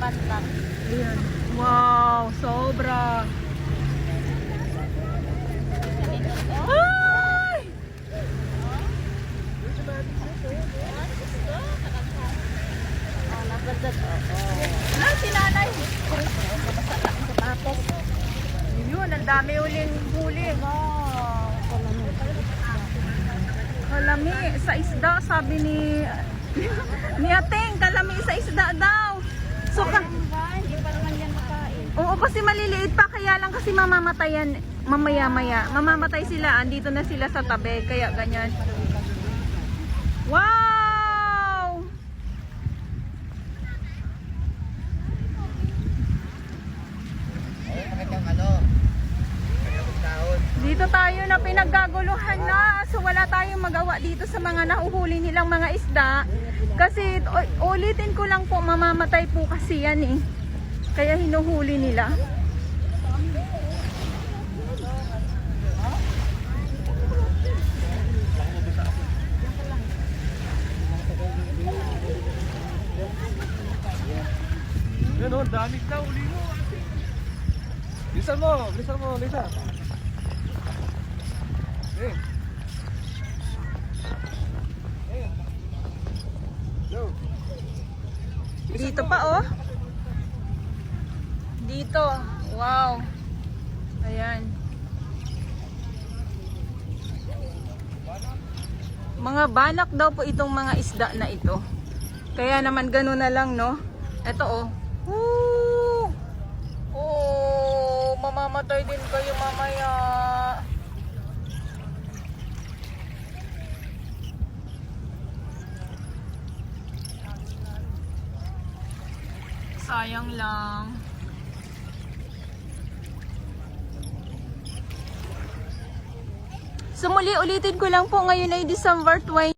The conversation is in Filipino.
Apat lang. Ayan. Wow, sobra. Ay! Ay, si nanay. Sapatos. Yun, ang dami uling huli. Kalami sa isda, sabi ni ni Ateng, kasi maliliit pa, kaya lang kasi mamamatayan mamaya-maya. Mamamatay sila, andito na sila sa tabi, kaya ganyan. Wow! Dito tayo na pinaggaguluhan na. So wala tayong magawa dito sa mga nahuhuli nilang mga isda. Kasi ulitin ko lang po, mamamatay po kasi yan eh. Kaya hinuhuli nila. Yan o, dami na uli mo. Bilisan mo, bilisan mo, Lisa. Eh. Eh. Go. Dito pa oh. Dito. Wow. Ayan. Mga banak daw po itong mga isda na ito. Kaya naman gano'n na lang, no? Ito oh. Woo! Oh, mamamatay din kayo mamaya. Sayang lang. So ulitin ko lang po ngayon ay December 20.